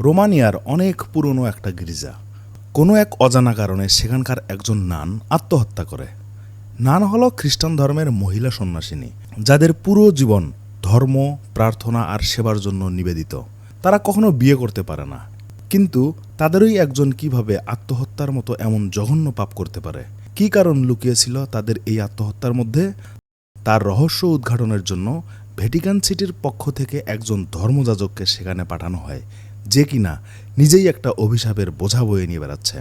রোমানিয়ার অনেক পুরনো একটা গির্জা। কোনো এক অজানা কারণে সেখানকার একজন নান আত্মহত্যা করে। নান হল খ্রিস্টান ধর্মের মহিলা সন্ন্যাসিনী, যাদের পুরো জীবন ধর্ম, প্রার্থনা আর সেবার জন্য নিবেদিত। তারা কখনো বিয়ে করতে পারে না। কিন্তু তাদেরই একজন কীভাবে আত্মহত্যার মতো এমন জঘন্য পাপ করতে পারে? কী কারণ লুকিয়েছিল তাদের এই আত্মহত্যার মধ্যে? তার রহস্য উদ্ঘাটনের জন্য ভ্যাটিকান সিটির পক্ষ থেকে একজন ধর্মযাজককে সেখানে পাঠানো হয়। যে কিনা নিজেই একটা অভিশাপের বোঝা বয়ে নিয়ে বেড়াচ্ছে।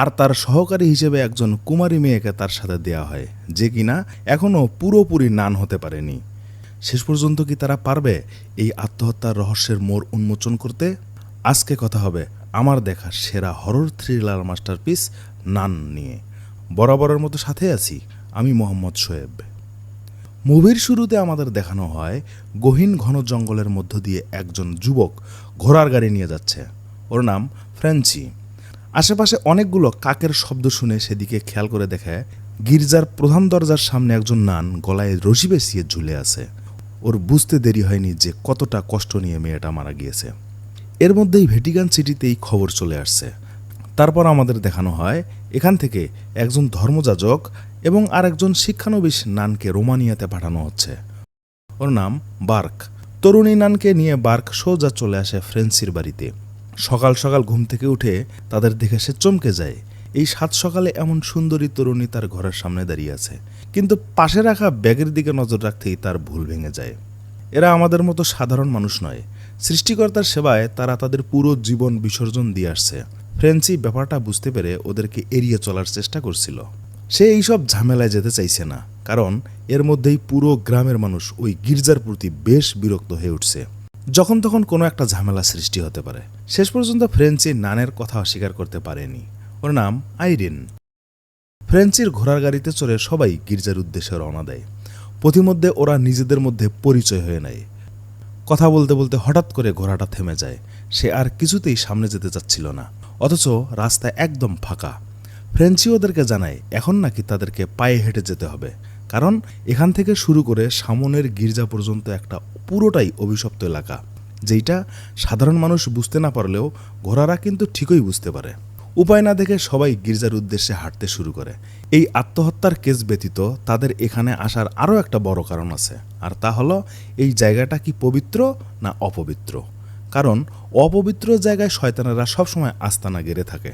আর তার সহকারী হিসেবে একজন কুমারী মেয়েকে তার সাথে দেয়া হয়, যে কিনা এখনও পুরোপুরি নান হতে পারেনি। শেষ পর্যন্ত কি তারা পারবে এই আত্মহত্যার রহস্যের মোড় উন্মোচন করতে? আজকে কথা হবে আমার দেখা সেরা হরর থ্রিলার মাস্টারপিস নান নিয়ে। বরাবরের মতো সাথে আছি আমি মোহাম্মদ শোয়েব। মুভির শুরুতে আমাদের দেখানো হয় গহীন ঘন জঙ্গলের মধ্য দিয়ে একজন যুবক ঘোড়ার গাড়ি নিয়ে যাচ্ছে। ওর নাম ফ্রেঞ্চি। আশেপাশে অনেকগুলো কাকের শব্দ শুনে সেদিকে খেয়াল করে দেখে গির্জার প্রধান দরজার সামনে একজন নান গলায় রশি বেসিয়ে ঝুলে আছে। ওর বুঝতে দেরি হয়নি যে কতটা কষ্ট নিয়ে মেয়েটা মারা গিয়েছে। এর মধ্যেই ভেটিকান সিটিতেই খবর চলে আসছে। তারপর আমাদের দেখানো হয়, এখান থেকে একজন ধর্মযাজক এবং আরেকজন শিক্ষানবিশ নানকে রোমানিয়াতে পাঠানো হচ্ছে। ওর নাম বার্ক। তরুণী নানকে নিয়ে বার্ক সোজা চলে আসে ফ্রেন্সির বাড়িতে। সকাল সকাল ঘুম থেকে উঠে তাদের দেখে সে চমকে যায়। এই সাত সকালে এমন সুন্দরী তরুণী তার ঘরের সামনে দাঁড়িয়ে আছে। কিন্তু পাশে রাখা ব্যাগের দিকে নজর রাখতেই তার ভুল ভেঙে যায়। এরা আমাদের মতো সাধারণ মানুষ নয়। সৃষ্টিকর্তার সেবায় তারা তাদের পুরো জীবন বিসর্জন দিয়ে আসছে। ফ্রেন্সি ব্যাপারটা বুঝতে পেরে ওদেরকে এড়িয়ে চলার চেষ্টা করছিল। সে এইসব ঝামেলায় যেতে চাইছে না, কারণ এর মধ্যেই পুরো গ্রামের মানুষ ওই গির্জার প্রতি বেশ বিরক্ত হয়ে উঠছে। যখন তখন কোনো একটা ঝামেলা সৃষ্টি হতে পারে। শেষ পর্যন্ত ফ্রেন্সি নানের কথা অস্বীকার করতে পারেনি। ওর নাম আইরিন। ফ্রেন্সির ঘোড়ার গাড়িতে চড়ে সবাই গির্জার উদ্দেশ্যে রওনা দেয়। পথিমধ্যে ওরা নিজেদের মধ্যে পরিচয় হয়ে নেয়। কথা বলতে বলতে হঠাৎ করে ঘোড়াটা থেমে যায়। সে আর কিছুতেই সামনে যেতে চাচ্ছিল না। অথচ রাস্তা একদম ফাঁকা। ফ্রেঞ্চি ওদেরকে জানায় এখন নাকি তাদেরকে পায়ে হেঁটে যেতে হবে। কারণ এখান থেকে শুরু করে সামনের গির্জা পর্যন্ত একটা পুরোটাই অভিশপ্ত এলাকা, যেইটা সাধারণ মানুষ বুঝতে না পারলেও ঘোড়ারা কিন্তু ঠিকই বুঝতে পারে। উপায় না দেখে সবাই গির্জার উদ্দেশ্যে হাঁটতে শুরু করে। এই আত্মহত্যার কেস ব্যতীত তাদের এখানে আসার আরও একটা বড় কারণ আছে, আর তা হলো এই জায়গাটা কি পবিত্র না অপবিত্র? কারণ অপবিত্র জায়গায় শয়তানেরা সবসময় আস্তানা গেড়ে থাকে।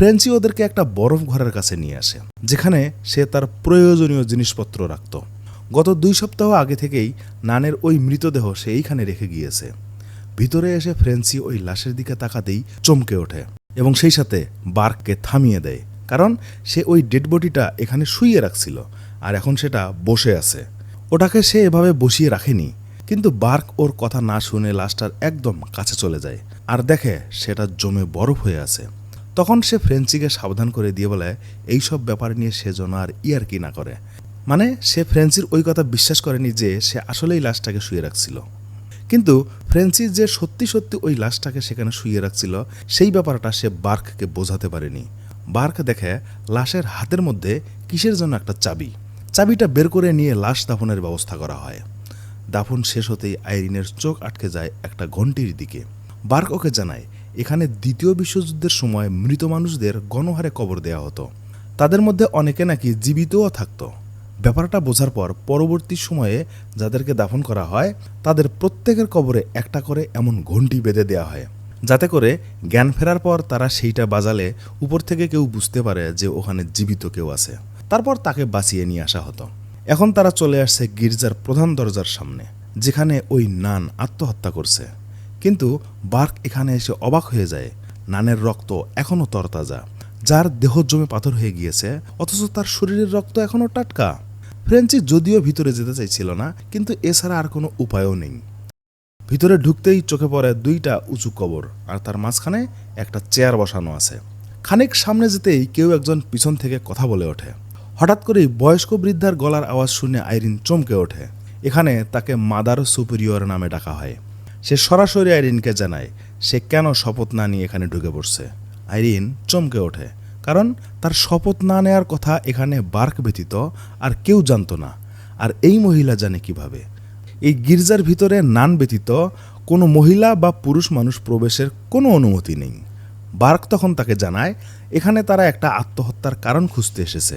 ফ্রেন্সি ওদেরকে একটা বরফ ঘরের কাছে নিয়ে আসে, যেখানে সে তার প্রয়োজনীয় জিনিসপত্র রাখত। গত দুই সপ্তাহ আগে থেকেই নানের ওই মৃতদেহ সে এইখানে রেখে গিয়েছে। ভিতরে এসে ফ্রেন্সি ওই লাশের দিকে তাকাতেই চমকে ওঠে এবং সেই সাথে বার্ককে থামিয়ে দেয়, কারণ সে ওই ডেড বডিটা এখানে শুইয়ে রাখছিল আর এখন সেটা বসে আছে। ওটাকে সে এভাবে বসিয়ে রাখেনি, কিন্তু বার্ক ওর কথা না শুনে লাশটার একদম কাছে চলে যায়। আর দেখে সেটা জমে বরফ হয়ে আছে। তখন সে ফ্রেন্সিকে সাবধান করে দিয়ে বলে এইসব ব্যাপার নিয়ে সে যেন আর ইয়ার কি না করে। মানে সে ফ্রেন্সির ওই কথা বিশ্বাস করেনি যে সে আসলেই লাশটাকে শুয়ে রাখছিল। কিন্তু ফ্রেন্সিস যে সত্যি সত্যি ওই লাশটাকে সেখানে শুয়ে রাখছিল, সেই ব্যাপারটা সে বার্ককে বোঝাতে পারেনি। বার্ক দেখে, লাশের হাতের মধ্যে কিসের জন্য একটা চাবি? চাবিটা বের করে নিয়ে লাশ দাফনের ব্যবস্থা করা হয়। দাফন শেষ হতেই আইরিনের চোখ আটকে যায় একটা ঘন্টির দিকে। বার্ক ওকে জানায় এখানে দ্বিতীয় বিশ্বযুদ্ধের সময় মৃত মানুষদের গণহারে কবর দেওয়া হতো। তাদের মধ্যে অনেকে নাকি জীবিতও থাকতো। ব্যাপারটা বোঝার পর পরবর্তী সময়ে যাদেরকে দাফন করা হয়, তাদের প্রত্যেকের কবরে একটা করে এমন ঘণ্টি বেঁধে দেওয়া হয়। যাতে করে জ্ঞান ফেরার পর তারা সেইটা বাজালে, উপর থেকে কেউ বুঝতে পারে যে ওখানে জীবিত কেউ আছে। তারপর তাকে বাঁচিয়ে নিয়ে আসা হতো। এখন তারা চলে আসছে গির্জার প্রধান দরজার সামনে, যেখানে ওই নান আত্মহত্যা করছে। কিন্তু বার্ক এখানে এসে অবাক হয়ে যায়। নানের রক্ত এখনও তরতাজা, যার দেহ জমে পাথর হয়ে গিয়েছে, অথচ তার শরীরের রক্ত এখনও টাটকা। ফ্রেঞ্চি যদিও ভিতরে যেতে চাইছিল না, কিন্তু এছাড়া আর কোনো উপায়ও নেই। ভিতরে ঢুকতেই চোখে পড়ে দুইটা উঁচু কবর, আর তার মাঝখানে একটা চেয়ার বসানো আছে। খানিক সামনে যেতেই কেউ একজন পিছন থেকে কথা বলে ওঠে। হঠাৎ করেই বয়স্ক বৃদ্ধার গলার আওয়াজ শুনে আইরিন চমকে ওঠে। এখানে তাকে মাদার সুপিরিয়র নামে ডাকা হয়। সে সরাসরি আইরিনকে জানায়, সে কেন শপথ না নিয়ে এখানে ঢুকে পড়ছে? আইরিন চমকে ওঠে, কারণ তার শপথ না নেয়ার কথা এখানে বার্ক ব্যতীত আর কেউ জানতো না। আর এই মহিলা জানে কীভাবে? এই গির্জার ভিতরে নান ব্যতীত কোনো মহিলা বা পুরুষ মানুষ প্রবেশের কোনো অনুমতি নেই। বার্ক তখন তাকে জানায়, এখানে তারা একটা আত্মহত্যার কারণ খুঁজতে এসেছে।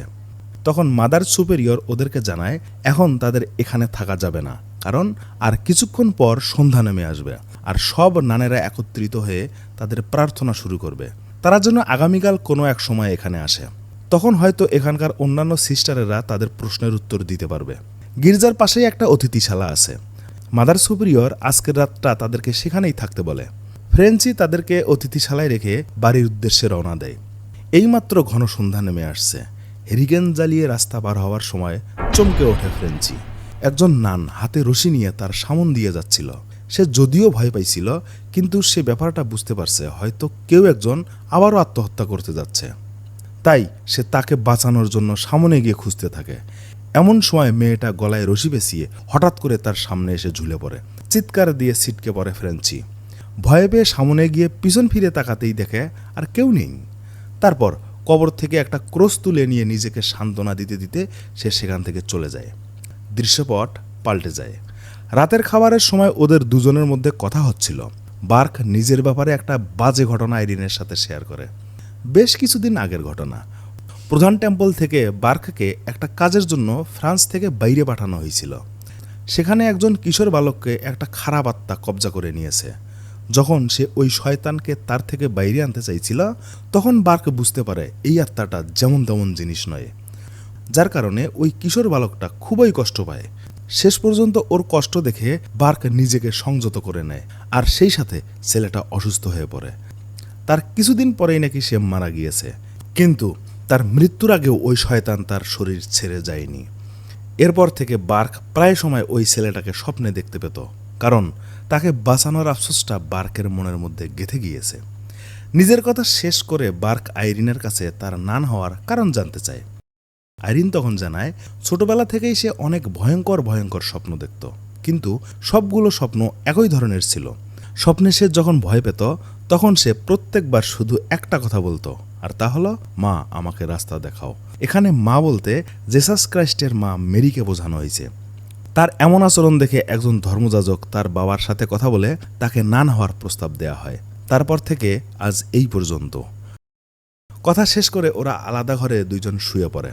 তখন মাদার সুপেরিয়র ওদেরকে জানায়, এখন তাদের এখানে থাকা যাবে না। কারণ আর কিছুক্ষণ পর সন্ধ্যা নেমে আসবে আর সব নানেরা একত্রিত হয়ে তাদের প্রার্থনা শুরু করবে। তারা যেন আগামীকাল কোনো এক সময় এখানে আসে। তখন হয়তো এখানকার অন্যান্য সিস্টারেরা তাদের প্রশ্নের উত্তর দিতে পারবে। গির্জার পাশেই একটা অতিথিশালা আছে। মাদার সুপিরিয়র আজকের রাতটা তাদেরকে সেখানেই থাকতে বলে। ফ্রেঞ্চি তাদেরকে অতিথিশালায় রেখে বাড়ির উদ্দেশ্যে রওনা দেয়। এইমাত্র ঘন সন্ধ্যা নেমে আসছে। হেরিকেন জ্বালিয়ে রাস্তা পার হওয়ার সময় চমকে ওঠে ফ্রেঞ্চি। একজন নান হাতে রশি নিয়ে তার সামন দিয়ে যাচ্ছিল। সে যদিও ভয় পাইছিল, কিন্তু সে ব্যাপারটা বুঝতে পারছে, হয়তো কেউ একজন আবারও আত্মহত্যা করতে যাচ্ছে। তাই সে তাকে বাঁচানোর জন্য সামনে গিয়ে খুঁজতে থাকে। এমন সময় মেয়েটা গলায় রশি পেঁচিয়ে হঠাৎ করে তার সামনে এসে ঝুলে পড়ে। চিৎকার দিয়ে ছিটকে পড়ে ফ্রেঞ্চি। ভয়ে পেয়ে সামনে গিয়ে পিছন ফিরে তাকাতেই দেখে আর কেউ নেই। তারপর কবর থেকে একটা ক্রোশ তুলে নিয়ে নিজেকে সান্ত্বনা দিতে দিতে সে সেখান থেকে চলে যায়। দৃশ্যপট পাল্টে যায়। রাতের খাবারের সময় ওদের দুজনের মধ্যে কথা হচ্ছিল। বার্ক নিজের ব্যাপারে একটা বাজে ঘটনা আইরিনের সাথে শেয়ার করে। বেশ কিছুদিন আগের ঘটনা। প্রধান টেম্পল থেকে বার্ককে একটা কাজের জন্য ফ্রান্স থেকে বাইরে পাঠানো হয়েছিল। সেখানে একজন কিশোর বালককে একটা খারাপ আত্মা কবজা করে নিয়েছে। যখন সে ওই শয়তানকে তার থেকে বাইরে আনতে চাইছিল, তখন বার্ক বুঝতে পারে এই আত্মাটা যেমন তেমন জিনিস নয়। যার কারণে ওই কিশোর বালকটা খুবই কষ্ট পায়। শেষ পর্যন্ত ওর কষ্ট দেখে বার্ক নিজেকে সংযত করে নেয় আর সেই সাথে ছেলেটা অসুস্থ হয়ে পড়ে। তার কিছুদিন পরেই নাকি সে মারা গিয়েছে। কিন্তু তার মৃত্যুর আগেও ওই শয়তান তার শরীর ছেড়ে যায়নি। এরপর থেকে বার্ক প্রায় সময় ওই ছেলেটাকে স্বপ্নে দেখতে পেত, কারণ তাকে বাঁচানোর আফসোসটা বার্কের মনের মধ্যে গেঁথে গিয়েছে। নিজের কথা শেষ করে বার্ক আইরিনের কাছে তার নান হওয়ার কারণ জানতে চায়। আইরিন তখন জানায়, ছোটবেলা থেকেই সে অনেক ভয়ঙ্কর ভয়ঙ্কর স্বপ্ন দেখত। কিন্তু সবগুলো স্বপ্ন একই ধরনের ছিল। স্বপ্নে সে যখন ভয় পেত, তখন সে প্রত্যেকবার শুধু একটা কথা বলতো, আর তা হলো, মা, আমাকে রাস্তা দেখাও। এখানে মা বলতে জেসাস ক্রাইস্টের মা মেরিকে বোঝানো হয়েছে। তার এমন আচরণ দেখে একজন ধর্মযাজক তার বাবার সাথে কথা বলে তাকে নান হওয়ার প্রস্তাব দেয়া হয়। তারপর থেকে আজ এই পর্যন্ত। কথা শেষ করে ওরা আলাদা ঘরে দুইজন শুয়ে পড়ে।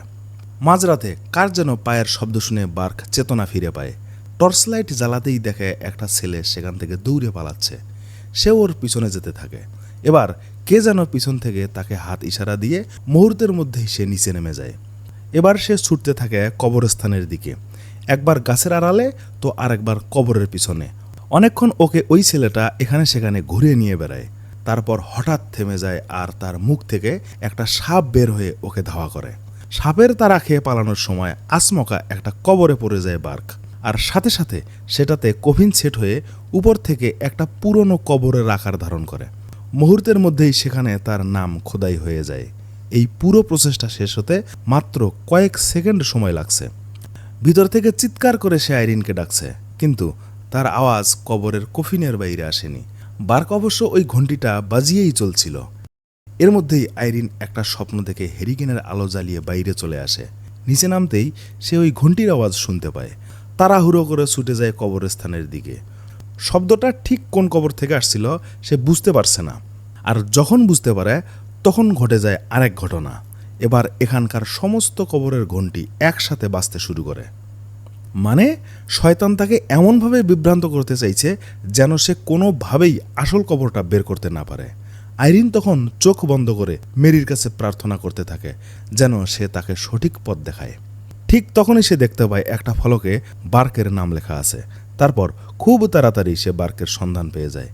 মাঝরাতে কার যেন পায়ের শব্দ শুনে বার্ক চেতনা ফিরে পায়। টর্চ লাইট জ্বালাতেই দেখে একটা ছেলে সেখান থেকে দৌড়ে পালাচ্ছে। সে ওর পিছনে যেতে থাকে। এবার কে যেন পিছন থেকে তাকে হাত ইশারা দিয়ে মুহূর্তের মধ্যেই সে নিচে নেমে যায়। এবার সে ছুটতে থাকে কবরস্থানের দিকে। একবার গাছের আড়ালে, তো আরেকবার কবরের পিছনে। অনেকক্ষণ ওকে ওই ছেলেটা এখানে সেখানে ঘুরে নিয়ে বেড়ায়। তারপর হঠাৎ থেমে যায় আর তার মুখ থেকে একটা সাপ বের হয়ে ওকে ধাওয়া করে। সাপের তারা খেয়ে পালানোর সময় আসমকা একটা কবরে পড়ে যায় বার্ক। আর সাথে সাথে সেটাতে কফিন সেট হয়ে উপর থেকে একটা পুরনো কবরের আকার ধারণ করে। মুহূর্তের মধ্যেই সেখানে তার নাম খোদাই হয়ে যায়। এই পুরো প্রসেসটা শেষ হতে মাত্র কয়েক সেকেন্ড সময় লাগছে। ভিতর থেকে চিৎকার করে সে আইরিনকে ডাকছে, কিন্তু তার আওয়াজ কবরের কফিনের বাইরে আসেনি। বার্ক অবশ্য ওই ঘন্টিটা বাজিয়েই চলছিল। এর মধ্যেই আইরিন একটা স্বপ্ন দেখে হেরিকেনের আলো জ্বালিয়ে বাইরে চলে আসে। নিচে নামতেই সে ওই ঘন্টির আওয়াজ শুনতে পায়। তাড়াহুড়ো করে ছুটে যায় কবরস্থানের দিকে। শব্দটা ঠিক কোন কবর থেকে আসছিল সে বুঝতে পারছে না। আর যখন বুঝতে পারে, তখন ঘটে যায় আরেক ঘটনা। এবার এখানকার সমস্ত কবরের ঘন্টি একসাথে বাঁচতে শুরু করে। মানে শয়তান তাকে এমনভাবে বিভ্রান্ত করতে চাইছে যেন সে কোনোভাবেই আসল কবরটা বের করতে না পারে। আইরিন তখন চোখ বন্ধ করে মেরির কাছে প্রার্থনা করতে থাকে, যেন সে তাকে সঠিক পথ দেখায়। ঠিক তখনই সে দেখতে পায় একটা ফলকে বার্কের নাম লেখা আছে। তারপর খুব তাড়াতাড়ি সে বার্কের সন্ধান পেয়ে যায়।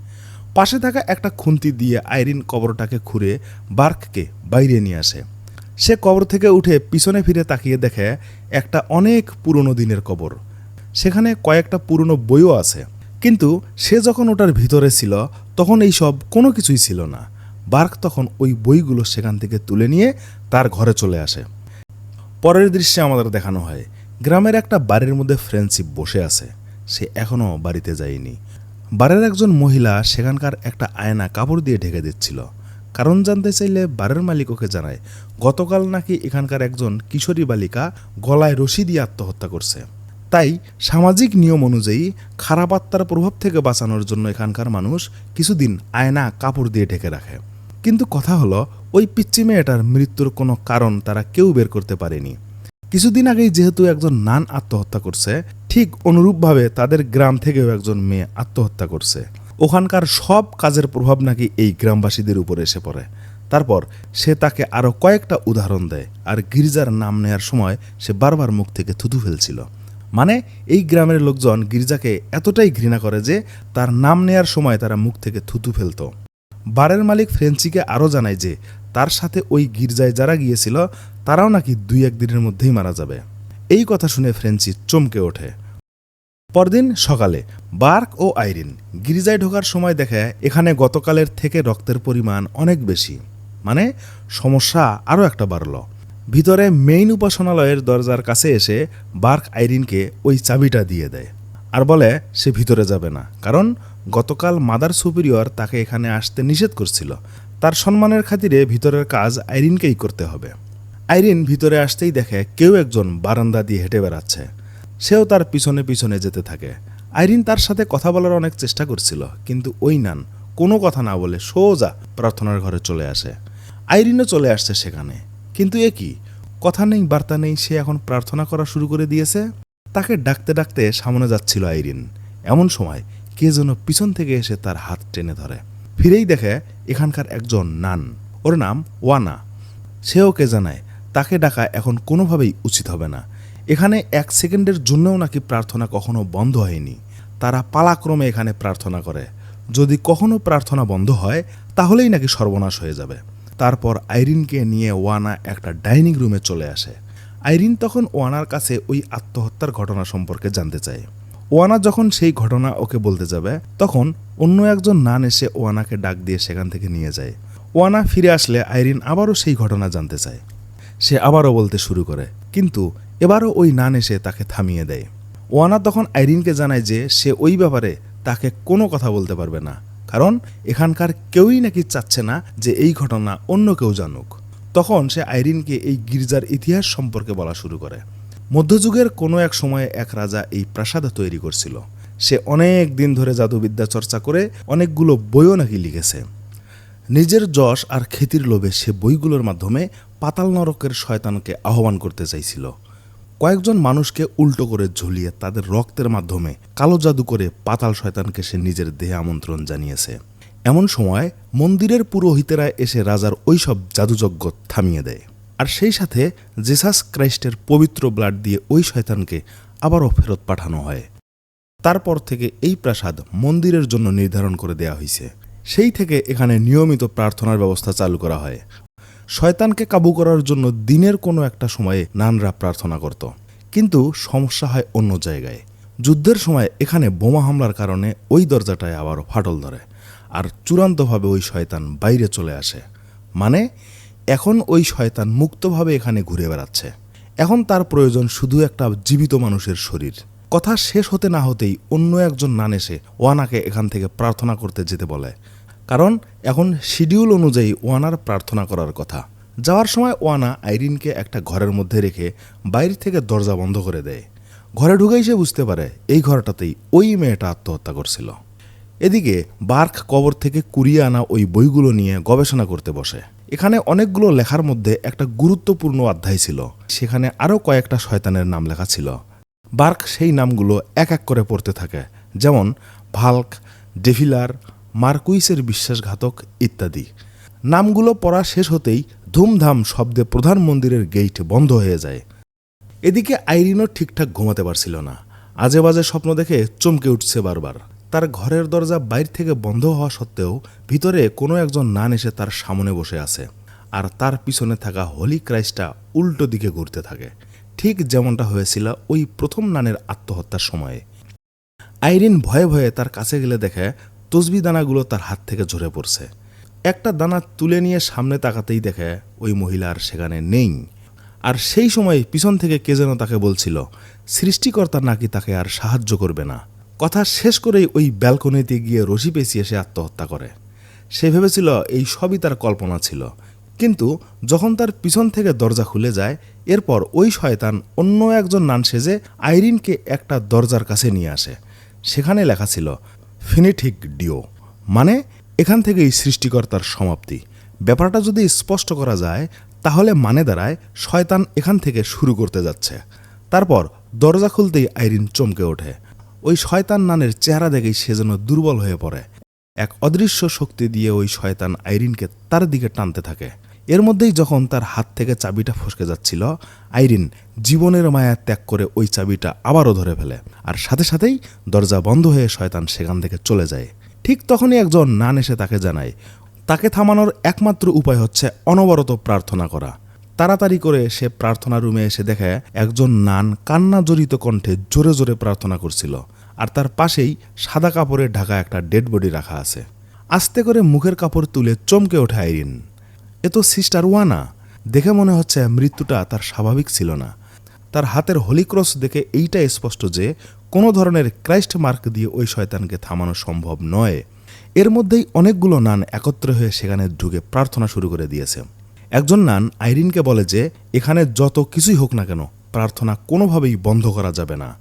পাশে থাকা একটা খুন্তি দিয়ে আইরিন কবরটাকে খুঁড়ে বার্ককে বাইরে নিয়ে আসে। সে কবর থেকে উঠে পিছনে ফিরে তাকিয়ে দেখে একটা অনেক পুরনো দিনের কবর। সেখানে কয়েকটা পুরনো বইও আছে। কিন্তু সে যখন ওটার ভিতরে ছিল, তখন এই সব কোনো কিছুই ছিল না। বার্ক তখন ওই বইগুলো সেখান থেকে তুলে নিয়ে তার ঘরে চলে আসে। পরের দৃশ্যে আমাদের দেখানো হয়, গ্রামের একটা বাড়ির মধ্যে ফ্রেন্ডশিপ বসে আছে। সে এখনও বাড়িতে যায়নি। বাড়ির একজন মহিলা সেখানকার একটা আয়না কাপড় দিয়ে ঢেকে দিচ্ছিল। কারণ জানতে চাইলে বাড়ির মালিক ওকে জানায়, গতকাল নাকি এখানকার একজন কিশোরী বালিকা গলায় রশি দিয়ে আত্মহত্যা করছে। তাই সামাজিক নিয়ম অনুযায়ী খারাপ আত্মার প্রভাব থেকে বাঁচানোর জন্য এখানকার মানুষ কিছুদিন আয়না কাপড় দিয়ে ঢেকে রাখে। কিন্তু কথা হলো, ওই পিচ্চি মেয়েটার মৃত্যুর কোনো কারণ তারা কেউ বের করতে পারেনি। কিছুদিন আগেই যেহেতু একজন নান আত্মহত্যা করছে, ঠিক অনুরূপভাবে তাদের গ্রাম থেকেও একজন মেয়ে আত্মহত্যা করছে। ওখানকার সব কাজের প্রভাব নাকি এই গ্রামবাসীদের উপর এসে পড়ে। তারপর সে তাকে আরও কয়েকটা উদাহরণ দেয়, আর গির্জার নাম নেয়ার সময় সে বারবার মুখ থেকে থুতু ফেলছিল। মানে এই গ্রামের লোকজন গির্জাকে এতটাই ঘৃণা করে যে তার নাম নেয়ার সময় তারা মুখ থেকে থুতু ফেলতো। বারের মালিক ফ্রেন্সিকে আরও জানায় যে, তার সাথে ওই গির্জায় যারা গিয়েছিল, তারাও নাকি দুই একদিনের মধ্যেই মারা যাবে। এই কথা শুনে ফ্রেন্সি চমকে ওঠে। পরদিন সকালে বার্ক ও আইরিন গির্জায় ঢোকার সময় দেখে এখানে গতকালের থেকে রক্তের পরিমাণ অনেক বেশি। মানে সমস্যা আরও একটা বাড়ল। ভিতরে মেইন উপাসনালয়ের দরজার কাছে এসে বার্ক আইরিনকে ওই চাবিটা দিয়ে দেয়। আর বলে, সে ভিতরে যাবে না। কারণ গতকাল মাদার সুপিরিয়র তাকে এখানে আসতে নিষেধ করছিল। তার সম্মানের খাতিরে ভিতরের কাজ আইরিনকেই করতে হবে। আইরিন ভিতরে আসতেই দেখে কেউ একজন বারান্দা দিয়ে হেঁটে বেড়াচ্ছে। সেও তার পিছনে পিছনে যেতে থাকে। আইরিন তার সাথে কথা বলার অনেক চেষ্টা করছিল, কিন্তু ওই নান, কোনো কথা না বলে সোজা প্রার্থনার ঘরে চলে আসে। আইরিনও চলে আসছে সেখানে। কিন্তু এ কি? কথা নেই, বার্তা নেই, সে এখন প্রার্থনা করা শুরু করে দিয়েছে। তাকে ডাকতে ডাকতে সামনে যাচ্ছিল আইরিন। এমন সময় কে যেন পিছন থেকে এসে তার হাত টেনে ধরে। ফিরেই দেখে এখানকার একজন নান। ওর নাম ওয়ানা। সেও কে জানায়, তাকে ডাকা এখন কোনোভাবেই উচিত হবে না। এখানে এক সেকেন্ডের জন্যও নাকি প্রার্থনা কখনো বন্ধ হয়নি। তারা পালাক্রমে এখানে প্রার্থনা করে। যদি কখনো প্রার্থনা বন্ধ হয়, তাহলেই নাকি সর্বনাশ হয়ে যাবে। তারপর আইরিনকে নিয়ে ওয়ানা একটা ডাইনিং রুমে চলে আসে। আইরিন তখন ওয়ানার কাছে ওই আত্মহত্যার ঘটনা সম্পর্কে জানতে চায়। ওয়ানা যখন সেই ঘটনা ওকে বলতে যাবে, তখন অন্য একজন নান এসে ওয়ানাকে ডাক দিয়ে সেখান থেকে নিয়ে যায়। ওয়ানা ফিরে আসলে আইরিন আবারও সেই ঘটনা জানতে চায়। সে আবারও বলতে শুরু করে, কিন্তু এবারও ওই নান এসে তাকে থামিয়ে দেয়। ওয়ানা তখন আইরিনকে জানায় যে সে ওই ব্যাপারে তাকে কোনো কথা বলতে পারবে না, কারণ এখানকার কেউই নাকি চাচ্ছে না যে এই ঘটনা অন্য কেউ জানুক। তখন সে আইরিনকে এই গির্জার ইতিহাস সম্পর্কে বলা শুরু করে। মধ্যযুগের কোনো এক সময়ে এক রাজা এই প্রাসাদ তৈরি করছিল। সে অনেক দিন ধরে জাদুবিদ্যা চর্চা করে অনেকগুলো বইও নাকি লিখেছে। নিজের যশ আর খ্যাতির লোভে সে বইগুলোর মাধ্যমে পাতাল নরকের শয়তানকে আহ্বান করতে চাইছিল। কয়েকজন মানুষকে উল্টো করে ঝুলিয়ে তাদের রক্তের মাধ্যমে কালো জাদু করে পাতাল শয়তানকে সে নিজের দেহে আমন্ত্রণ জানিয়েছে। এমন সময় মন্দিরের পুরোহিতেরা এসে রাজার ওইসব জাদুযজ্ঞ থামিয়ে দেয়। আর সেই সাথে জেসাস ক্রাইস্টের পবিত্র ব্লাড দিয়ে ওই শয়তানকে আবারও ফেরত পাঠানো হয়। তারপর থেকে এই প্রাসাদ মন্দিরের জন্য নির্ধারণ করে দেয়া হয়েছে সেই থেকে এখানে নিয়মিত প্রার্থনার ব্যবস্থা চালু করা হয়। শয়তানকে কাবু করার জন্য দিনের কোনো একটা সময়ে নানরা প্রার্থনা করত। কিন্তু সমস্যা হয় অন্য জায়গায়। যুদ্ধের সময় এখানে বোমা হামলার কারণে ওই দরজাটায় আবারও ফাটল ধরে। আর চূড়ান্তভাবে ওই শয়তান বাইরে চলে আসে। মানে এখন ওই শয়তান মুক্তভাবে এখানে ঘুরে বেড়াচ্ছে। এখন তার প্রয়োজন শুধু একটা জীবিত মানুষের শরীর। কথা শেষ হতে না হতেই অন্য একজন নান এসে ওয়ানাকে এখান থেকে প্রার্থনা করতে যেতে বলে। কারণ, এখন শিডিউল অনুযায়ী ওয়ানার প্রার্থনা করার কথা। যাওয়ার সময় ওয়ানা আইরিনকে একটা ঘরের মধ্যে রেখে বাইরে থেকে দরজা বন্ধ করে দেয়। ঘরে ঢুকেই সে বুঝতে পারে, এই ঘরটাতেই ওই মেয়েটা আত্মহত্যা করছিল। এদিকে বার্ক কবর থেকে কুড়িয়ে আনা ওই বইগুলো নিয়ে গবেষণা করতে বসে। এখানে অনেকগুলো লেখার মধ্যে একটা গুরুত্বপূর্ণ অধ্যায় ছিল। সেখানে আরও কয়েকটা শয়তানের নাম লেখা ছিল। বার্ক সেই নামগুলো এক এক করে পড়তে থাকে, যেমন ভাল্ক, ডেভিলার, মার্কুইসের বিশ্বাসঘাতক ইত্যাদি। নামগুলো পড়া শেষ হতেই ধুমধাম শব্দে প্রধান মন্দিরের গেইট বন্ধ হয়ে যায়। এদিকে আইরিনও ঠিকঠাক ঘুমাতে পারছিল না। আজে বাজে স্বপ্ন দেখে চমকে উঠছে বারবার। তার ঘরের দরজা বাইর থেকে বন্ধ হওয়া সত্ত্বেও ভিতরে কোনো একজন নান এসে তার সামনে বসে আছে। আর তার পিছনে থাকা হোলি ক্রাইস্টটা উল্টো দিকে ঘুরতে থাকে। ঠিক যেমনটা হয়েছিল ওই প্রথম নানের আত্মহত্যার সময়ে। আইরিন ভয়ে ভয়ে তার কাছে গেলে দেখে তসবি দানাগুলো তার হাত থেকে ঝরে পড়ছে। একটা দানা তুলে নিয়ে সামনে তাকাতেই দেখে ওই মহিলা আর সেখানে নেই। আর সেই সময় পিছন থেকে কে যেন তাকে বলছিল, সৃষ্টিকর্তা নাকি তাকে আর সাহায্য করবে না? কথা শেষ করেই ওই ব্যালকনিতে গিয়ে রশি পেঁচিয়ে সে আত্মহত্যা করে। সে ভেবেছিল এই সবই তার কল্পনা ছিল। কিন্তু যখন তার পিছন থেকে দরজা খুলে যায়, এরপর ওই শয়তান অন্য একজন নান সেজে আইরিনকে একটা দরজার কাছে নিয়ে আসে। সেখানে লেখা ছিল ফিনিঠিক ডিও মানে এখান থেকেই সৃষ্টিকর্তার সমাপ্তি। ব্যাপারটা যদি স্পষ্ট করা যায়, তাহলে মানে দাঁড়ায় শয়তান এখান থেকে শুরু করতে যাচ্ছে। তারপর দরজা খুলতেই আইরিন চমকে ওঠে। ওই শয়তান নানের চেহারা দেখেই সে যেন দুর্বল হয়ে পড়ে। এক অদৃশ্য শক্তি দিয়ে ওই শয়তান আইরিনকে তার দিকে টানতে থাকে। এর মধ্যেই যখন তার হাত থেকে চাবিটা ফসকে যাচ্ছিল, আইরিন জীবনের মায়া ত্যাগ করে ওই চাবিটা আবারও ধরে ফেলে আর সাথে সাথেই দরজা বন্ধ হয়ে শয়তান সেখান থেকে চলে যায়। ঠিক তখনই একজন নান এসে তাকে জানায়, তাকে থামানোর একমাত্র উপায় হচ্ছে অনবরত প্রার্থনা করা। তাড়াতাড়ি করে সে প্রার্থনা রুমে এসে দেখে একজন নান কান্না জড়িত কণ্ঠে জোরে জোরে প্রার্থনা করছিল, আর তার পাশেই সাদা কাপড়ে ঢাকা একটা ডেড বডি রাখা আছে। আস্তে করে মুখের কাপড় তুলে চমকে ওঠে আইরিন। এ তো সিস্টার ওয়ানা। দেখে মনে হচ্ছে মৃত্যুটা তার স্বাভাবিক ছিল না। তার হাতের হলিক্রস দেখে এইটা স্পষ্ট যে কোনো ধরনের ক্রাইস্ট মার্ক দিয়ে ওই শয়তানকে থামানো সম্ভব নয়। এর মধ্যেই অনেকগুলো নান একত্র হয়ে সেখানে ঢুকে প্রার্থনা শুরু করে দিয়েছে। একজন নান আইরিনকে বলে যে, এখানে যত কিছুই হোক না কেন, প্রার্থনা কোনোভাবেই বন্ধ করা যাবে না।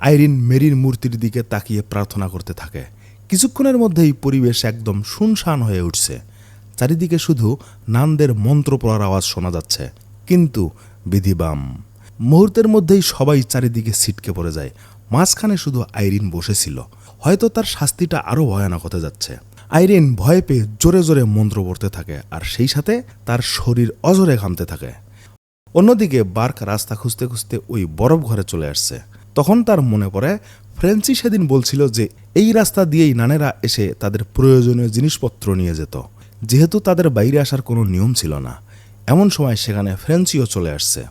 আইরিন মেরির মূর্তির দিকে তাকিয়ে প্রার্থনা করতে থাকে। কিছুক্ষণের মধ্যেই পরিবেশ একদম শুনশান হয়ে উঠছে। চারিদিকে শুধু নানদের মন্ত্র পড়ার আওয়াজ শোনা যাচ্ছে। কিন্তু বিধিবাম, মুহূর্তের মধ্যেই সবাই চারিদিকে ছিটকে পড়ে যায়। মাঝখানে শুধু আইরিন বসেছিল। হয়তো তার শাস্তিটা আরও ভয়ানক হতে যাচ্ছে। আইরিন ভয় পেয়ে জোরে জোরে মন্ত্র পড়তে থাকে, আর সেই সাথে তার শরীর অজরে ঘামতে থাকে। অন্যদিকে বার্ক রাস্তা খুঁজতে খুঁজতে ওই বরফ ঘরে চলে আসছে। তখন তার মনে পড়ে, ফ্রেন্সি সেদিন বলছিল যে এই রাস্তা দিয়েই নানেরা এসে তাদের প্রয়োজনীয় জিনিসপত্র নিয়ে যেত। যেহেতু তাদের বাইরে আসার কোনো নিয়ম ছিল না। এমন সময় সেখানে ফ্রেন্সিও চলে আসছে।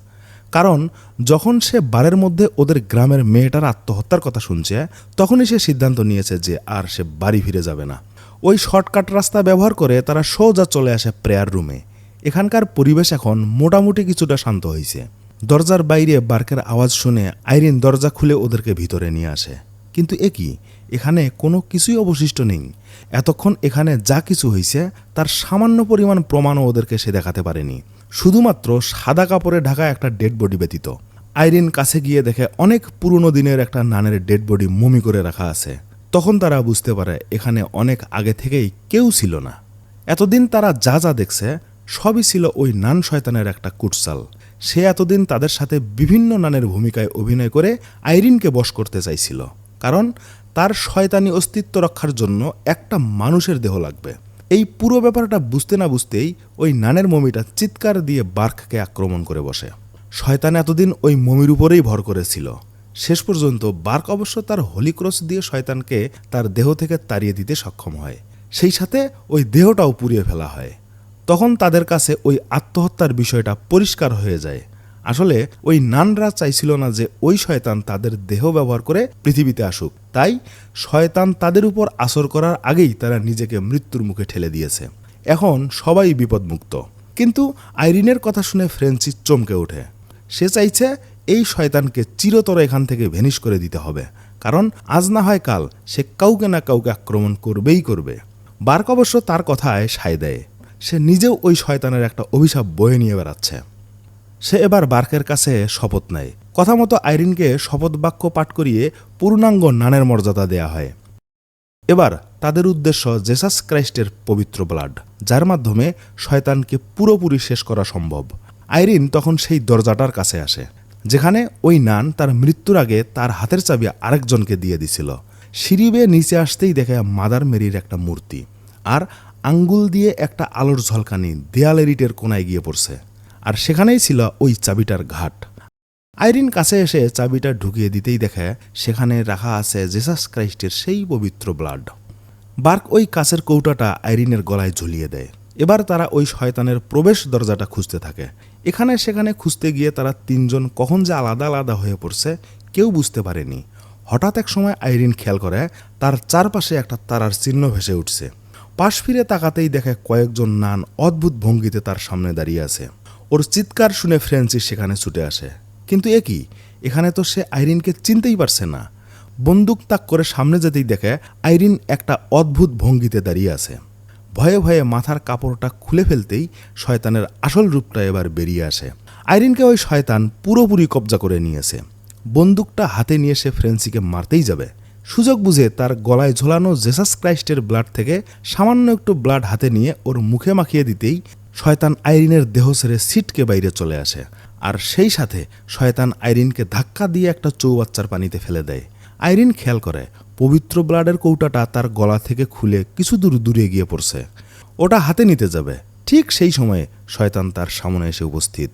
কারণ যখন সে বারের মধ্যে ওদের গ্রামের মেয়েটার আত্মহত্যার কথা শুনছে, তখনই সে সিদ্ধান্ত নিয়েছে যে আর সে বাড়ি ফিরে যাবে না। ওই শর্টকাট রাস্তা ব্যবহার করে তারা সোজা চলে আসে প্রেয়ার রুমে। এখানকার পরিবেশ এখন মোটামুটি কিছুটা শান্ত হয়েছে দরজার বাইরে বার্কের আওয়াজ শুনে আইরিন দরজা খুলে ওদেরকে ভিতরে নিয়ে আসে। কিন্তু এ কি? এখানে কোনো কিছুই অবশিষ্ট নেই। এতক্ষণ এখানে যা কিছু হয়েছে তার সামান্য পরিমাণ প্রমাণও ওদেরকে সে দেখাতে পারেনি। শুধুমাত্র সাদা কাপড়ে ঢাকা একটা ডেড বডি ব্যতীত। আইরিন কাছে গিয়ে দেখে অনেক পুরনো দিনের একটা নানের ডেড বডি মমি করে রাখা আছে। তখন তারা বুঝতে পারে এখানে অনেক আগে থেকেই কেউ ছিল না। এতদিন তারা যা যা দেখছে, সবই ছিল ওই নান শয়তানের একটা কুটসাল সে এতদিন তাদের সাথে বিভিন্ন নানের ভূমিকায় অভিনয় করে আইরিনকে বশ করতে চাইছিল। কারণ তার শয়তানি অস্তিত্ব রক্ষার জন্য একটা মানুষের দেহ লাগবে। এই পুরো ব্যাপারটা বুঝতে না বুঝতেই ওই নানের মমিটা চিৎকার দিয়ে বার্ককে আক্রমণ করে বসে। শয়তান এতদিন ওই মমির উপরেই ভর করেছিল। শেষ পর্যন্ত বার্ক অবশ্য তার হোলিক্রস দিয়ে শয়তানকে তার দেহ থেকে তাড়িয়ে দিতে সক্ষম হয়। সেই সাথে ওই দেহটাও পুড়িয়ে ফেলা হয়। তখন তাদের কাছে ওই আত্মহত্যার বিষয়টা পরিষ্কার হয়ে যায়। আসলে ওই নানরা চাইছিল না যে ওই শয়তান তাদের দেহ ব্যবহার করে পৃথিবীতে আসুক। তাই শয়তান তাদের উপর আসর করার আগেই তারা নিজেকে মৃত্যুর মুখে ঠেলে দিয়েছে। এখন সবাই বিপদমুক্ত। কিন্তু আইরিনের কথা শুনে ফ্রেন্সি চমকে ওঠে। সে চাইছে এই শয়তানকে চিরতর এখান থেকে ভেনিশ করে দিতে হবে। কারণ আজ না হয় কাল সে কাউকে না কাউকে আক্রমণ করবেই করবে। বার্ক অবশ্য তার কথায় সায় দেয়। সে নিজেও ওই শয়তানের একটা অভিশাপ বয়ে নিয়ে বেড়াচ্ছে। সে এবার বার্কের কাছে শপথ নেয়। কথা মতো আইরিনকে শপথ বাক্য পাঠ করিয়ে পূর্ণাঙ্গ নানের মর্যাদা দেয়া হয়। এবার তাদের উদ্দেশ্য জেসাস ক্রাইস্টের পবিত্র ব্লাড, যার মাধ্যমে শয়তানকে পুরোপুরি শেষ করা সম্ভব। আইরিন তখন সেই দরজাটার কাছে আসে। যেখানে ওই নান তার মৃত্যুর আগে তার হাতের চাবি আরেকজনকে দিয়ে দিছিল। সিঁড়ি বেয়ে নিচে আসতেই দেখে মাদার মেরির একটা মূর্তি। আর আঙ্গুল দিয়ে একটা আলোর ঝলকানি দেয়ালের ইটের কোনায় গিয়ে পড়ছে। আর সেখানেই ছিল ওই চাবিটার ঘাট। আইরিন কাছে এসে চাবিটা ঢুকিয়ে দিতেই দেখে সেখানে রাখা আছে জেসাস ক্রাইস্টের সেই পবিত্র ব্লাড। বার্ক ওই কাছের কৌটাটা আইরিনের গলায় ঝুলিয়ে দেয়। এবার তারা ওই শয়তানের প্রবেশ দরজাটা খুঁজতে থাকে। এখানে সেখানে খুঁজতে গিয়ে তারা তিনজন কখন যে আলাদা আলাদা হয়ে পড়ছে, কেউ বুঝতে পারেনি। হঠাৎ এক সময় আইরিন খেয়াল করে, তার চারপাশে একটা তারার চিহ্ন ভেসে উঠছে। পাশ ফিরে তাকাতেই দেখে কয়েকজন নান অদ্ভুত ভঙ্গিতে তার সামনে দাঁড়িয়ে আছে। ওর চিৎকার শুনে ফ্রেন্সিস সেখানে ছুটে আসে। কিন্তু এ কি? এখানে তো সে আইরিনকে চিনতেই পারছে না। বন্দুক তাক করে সামনে যেতেই দেখে আইরিন একটা অদ্ভুত ভঙ্গিতে দাঁড়িয়ে আছে। ভয়ে ভয়ে মাথার কাপড়টা খুলে ফেলতেই শয়তানের আসল রূপটা এবার বেরিয়ে আসে। আইরিনকে ওই শয়তান পুরোপুরি কবজা করে নিয়েছে। বন্দুকটা হাতে নিয়ে সে ফ্রেন্সিকে মারতেই যাবে। সুযোগ বুঝে তার গলায় ঝোলানো জেসাস ক্রাইস্টের ব্লাড থেকে সামান্য একটু ব্লাড হাতে নিয়ে ওর মুখে মাখিয়ে দিতেই শয়তান আইরিনের দেহ ছেড়ে সিটকে বাইরে চলে আসে। আর সেই সাথে শয়তান আইরিনকে ধাক্কা দিয়ে একটা চৌবাচ্চার পানিতে ফেলে দেয়। আইরিন খেয়াল করে পবিত্র ব্লাডের কৌটাটা তার গলা থেকে খুলে কিছু দূর দূরে গিয়ে পড়ছে। ওটা হাতে নিতে যাবে। ঠিক সেই সময়ে শয়তান তার সামনে এসে উপস্থিত।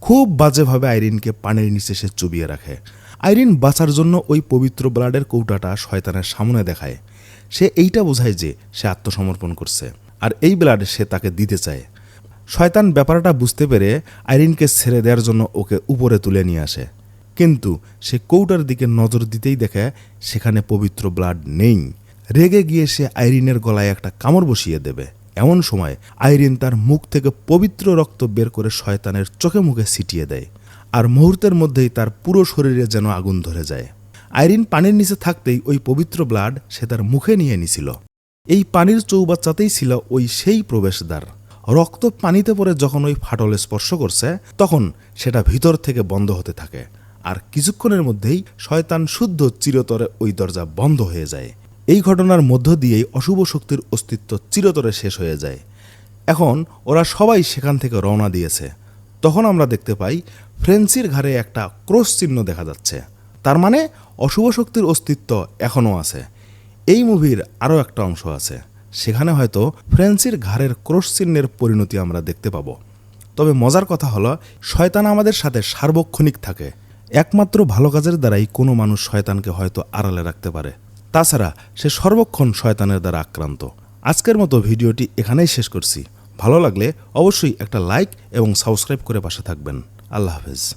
খুব বাজেভাবে আইরিনকে পানির নিচে সে চুবিয়ে রাখে। আইরিন বাঁচার জন্য ওই পবিত্র ব্লাডের কৌটাটা শয়তানের সামনে দেখায়। সে এইটা বোঝায় যে সে আত্মসমর্পণ করছে। আর এই ব্লাড সে তাকে দিতে চায়। শয়তান ব্যাপারটা বুঝতে পেরে আইরিনকে ছেড়ে দেওয়ার জন্য ওকে উপরে তুলে নিয়ে আসে। কিন্তু সে কৌটার দিকে নজর দিতেই দেখে সেখানে পবিত্র ব্লাড নেই। রেগে গিয়ে সে আইরিনের গলায় একটা কামড় বসিয়ে দেবে। এমন সময় আইরিন তার মুখ থেকে পবিত্র রক্ত বের করে শয়তানের চোখে মুখে ছিটিয়ে দেয় আর মুহূর্তের মধ্যেই তার পুরো শরীরে যেন আগুন ধরে যায়। আইরিন পানির নিচে থাকতেই ওই পবিত্র ব্লাড সে তার মুখে নিয়ে নিছিল। এই পানির চৌবাচ্চাতেই ছিল ওই সেই প্রবেশদ্বার। রক্ত পানিতে পড়ে যখন ওই ফাটলে স্পর্শ করছে, তখন সেটা ভিতর থেকে বন্ধ হতে থাকে। আর কিছুক্ষণের মধ্যেই শয়তান শুদ্ধ চিরতরে ওই দরজা বন্ধ হয়ে যায়। এই ঘটনার মধ্য দিয়েই অশুভ শক্তির অস্তিত্ব চিরতরে শেষ হয়ে যায়। এখন ওরা সবাই সেখান থেকে রওনা দিয়েছে। তখন আমরা দেখতে পাই ফ্রেন্সির ঘাড়ে একটা ক্রস চিহ্ন দেখা যাচ্ছে। তার মানে অশুভ শক্তির অস্তিত্ব এখনও আছে। এই মুভির আরও একটা অংশ আছে। সেখানে হয়তো ফ্রেন্সির ঘাড়ের ক্রস চিহ্নের পরিণতি আমরা দেখতে পাবো। তবে মজার কথা হলো, শয়তান আমাদের সাথে সার্বক্ষণিক থাকে। একমাত্র ভালো কাজের দ্বারাই কোনো মানুষ শয়তানকে হয়তো আড়ালে রাখতে পারে। তাছাড়া সে সর্বক্ষণ শয়তানের দ্বারা আক্রান্ত। আজকের মতো ভিডিওটি এখানেই শেষ করছি। ভালো লাগলে অবশ্যই একটা লাইক এবং সাবস্ক্রাইব করে পাশে থাকবেন। আল্লাহ হাফেজ।